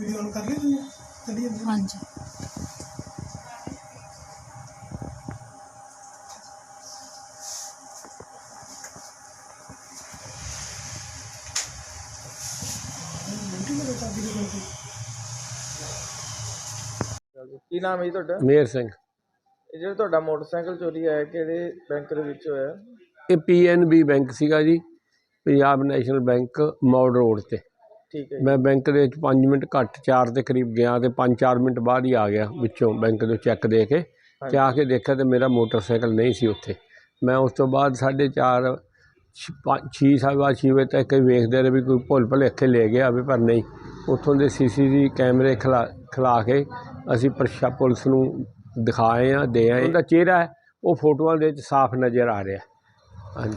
Video ਆਨ ਕਰ ਲਈ ਤੁਸੀਂ? ਚੱਲੀ ਜਾਂਦੀ ਹਾਂਜੀ। ਮਿੰਟੀ ਮੇਰੇ ਚਾਬੀ ਦੇ ਕੋਲ ਕੀ ਨਾਮ ਹੈ ਜੀ ਤੁਹਾਡਾ? ਮੇਰ ਸਿੰਘ। ਇਹ ਜਿਹੜਾ ਤੁਹਾਡਾ ਮੋਟਰਸਾਈਕਲ ਚੋਰੀ ਆਇਆ ਕਿਹੜੇ ਬੈਂਕ ਦੇ ਵਿੱਚ ਹੋਇਆ ਇਹ ਪੀਐਨਬੀ ਬੈਂਕ ਸੀਗਾ ਜੀ Punjab national bank Maur road ਤੇ। ਠੀਕ ਹੈ ਜੀ। ਮੈਂ ਬੈਂਕ ਦੇ ਵਿੱਚ 5 ਮਿੰਟ ਘੱਟ 4 ਦੇ ਕਰੀਬ ਗਿਆ ਤੇ 5-4 ਮਿੰਟ ਬਾਅਦ ਹੀ ਆ ਗਿਆ ਵਿੱਚੋਂ ਬੈਂਕ ਤੋਂ ਚੈੱਕ ਦੇ ਕੇ। ਤੇ ਆ ਕੇ ਦੇਖਿਆ ਤੇ ਮੇਰਾ ਮੋਟਰਸਾਈਕਲ ਨਹੀਂ ਸੀ ਉੱਥੇ। ਮੈਂ ਉਸ ਤੋਂ ਬਾਅਦ 4:30 ਛੇ ਸਵਾ ਛੇ ਵਜੇ ਤੱਕ ਹੀ ਵੇਖਦੇ ਰਹੇ ਵੀ ਕੋਈ ਭੁੱਲ ਭੁਲੇਖੇ ਲੈ ਗਿਆ ਵੀ ਪਰ ਨਹੀਂ। ਉੱਥੋਂ ਦੇ ਸੀਸੀਟੀਵੀ ਕੈਮਰੇ ਖਲਾ ਖਲਾ ਕੇ ਅਸੀਂ ਪ੍ਰਸ਼ਾ ਪੁਲਿਸ ਨੂੰ ਦਿਖਾਏ ਆ ਦੇ ਆਏ। ਉਹਦਾ ਚਿਹਰਾ ਹੈ, ਉਹ ਫੋਟੋਆਂ ਦੇ ਵਿੱਚ ਸਾਫ਼ ਨਜ਼ਰ ਆ ਰਿਹਾ। ਹਾਂਜੀ।